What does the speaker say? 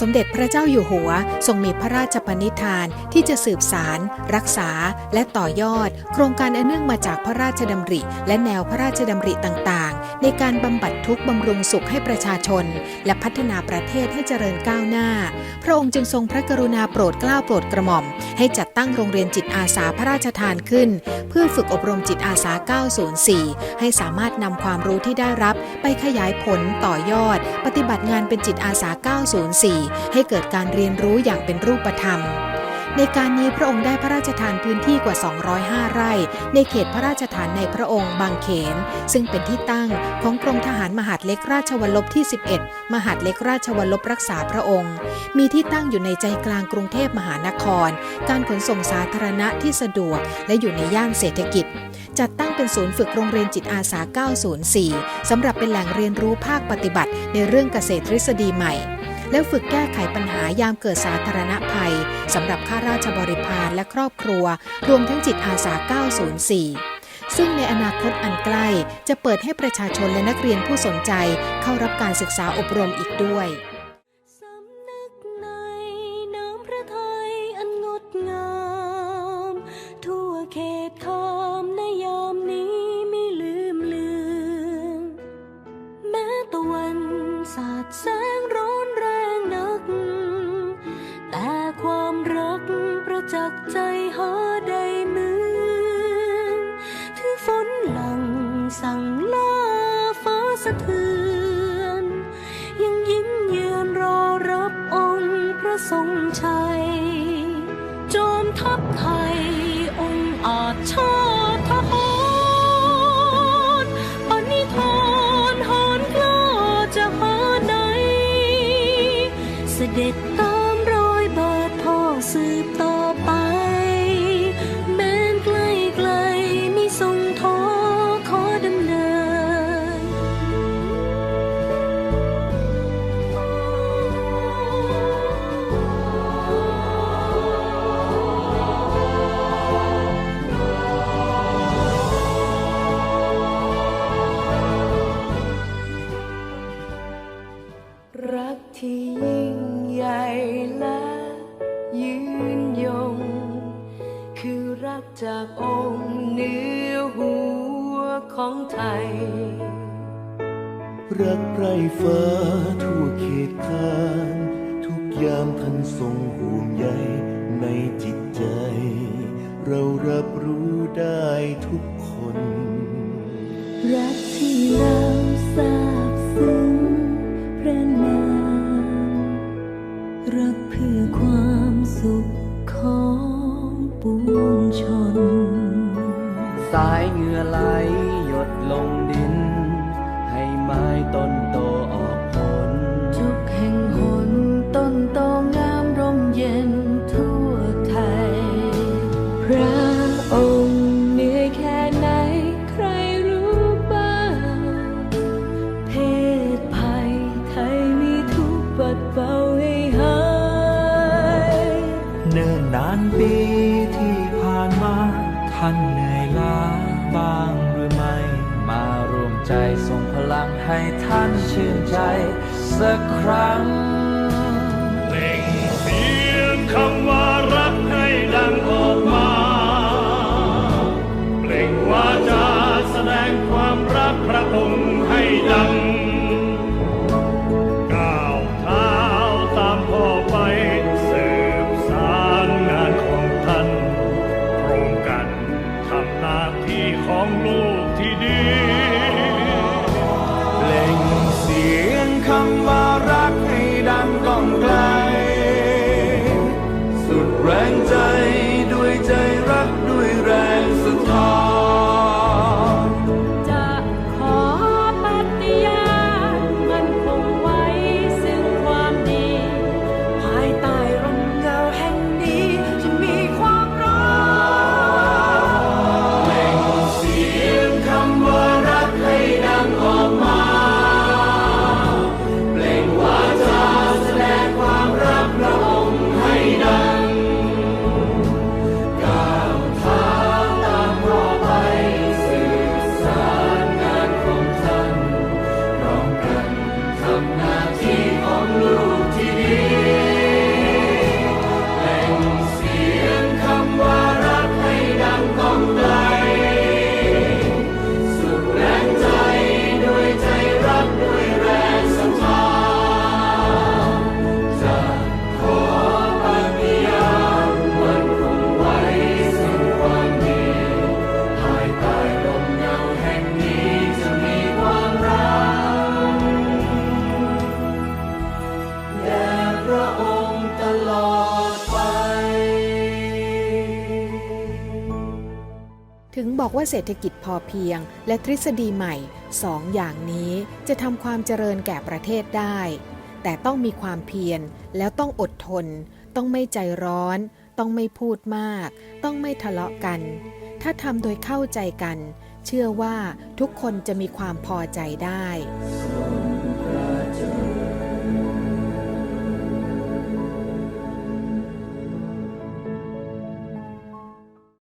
สมเด็จพระเจ้าอยู่หัวทรงมีพระราชปณิธานที่จะสืบสาร รักษา และต่อยอด โครงการอันเนื่องมาจากพระราชดำริ และแนวพระราชดำริต่างๆ ในการบำบัดทุกข์บำรุงสุขให้ประชาชน และพัฒนาประเทศให้เจริญก้าวหน้า พระองค์จึงทรงพระกรุณาโปรดเกล้าโปรดกระหม่อม ให้จัดตั้งโรงเรียนจิตอาสาพระราชทานขึ้น เพื่อฝึกอบรมจิตอาสา 904 ให้สามารถนำความรู้ที่ได้รับไปขยายผลต่อยอด ปฏิบัติงานเป็นจิตอาสา 904 ให้เกิดการเรียนรู้อย่างเป็นรูปธรรม ในการนี้พระองค์ได้พระราชทานพื้นที่กว่า 205 ไร่ ในเขตพระราชฐานในพระองค์บางเขน ซึ่งเป็นที่ตั้งของกรมทหารมหาดเล็กราชวัลลบที่ 11 มหาดเล็กราชวัลลบรักษาพระองค์ มีที่ตั้งอยู่ในใจกลางกรุงเทพมหานคร การขนส่งสาธารณะที่สะดวกและอยู่ในย่านเศรษฐกิจ จัดตั้งเป็นศูนย์ฝึกโรงเรียนจิตอาสา 904 สำหรับเป็นแหล่งเรียนรู้ภาคปฏิบัติในเรื่องเกษตรทฤษฎีใหม่ และฝึกแก้ไขปัญหายามเกิดสาธารณภัยสำหรับข้าราชบริพารและครอบครัว รวมทั้งจิตอาสา 904 ซึ่งในอนาคตอันใกล้จะเปิดให้ประชาชนและนักเรียนผู้สนใจเข้ารับการศึกษาอบรมอีกด้วย สั่งล่าฟ้าสะเทือน ยังยิ้มเยือนรอรับองค์พระทรงชัย จอมทัพไทยองค์อาจชาติทหารปณิธานหานกล้าจะหาไหนเสด็จ กจากองค์เหนือหัวของไทย รักไพร่ฟ้าทั่วเขตคานทุกยามท่านทรงห่วงใยในจิตใจ เรารับรู้ได้ทุกคน รักที่เราทราบซึ้งพระนามรักเพื่อความสุข นานปีที่ผ่านมา ท่านเหนื่อยล้าบ้างหรือไม่ มารวมใจส่งพลังให้ท่านชื่นใจสักครั้ง ยง บอกว่าเศรษฐกิจพอเพียง และทฤษฎีใหม่สองอย่างนี้จะทำความเจริญแก่ประเทศได้ แต่ต้องมีความเพียรแล้วต้องอดทน ต้องไม่ใจร้อน ต้องไม่พูดมาก ต้องไม่ทะเลาะกัน ถ้าทำโดยเข้าใจกัน เชื่อว่าทุกคนจะมีความพอใจได้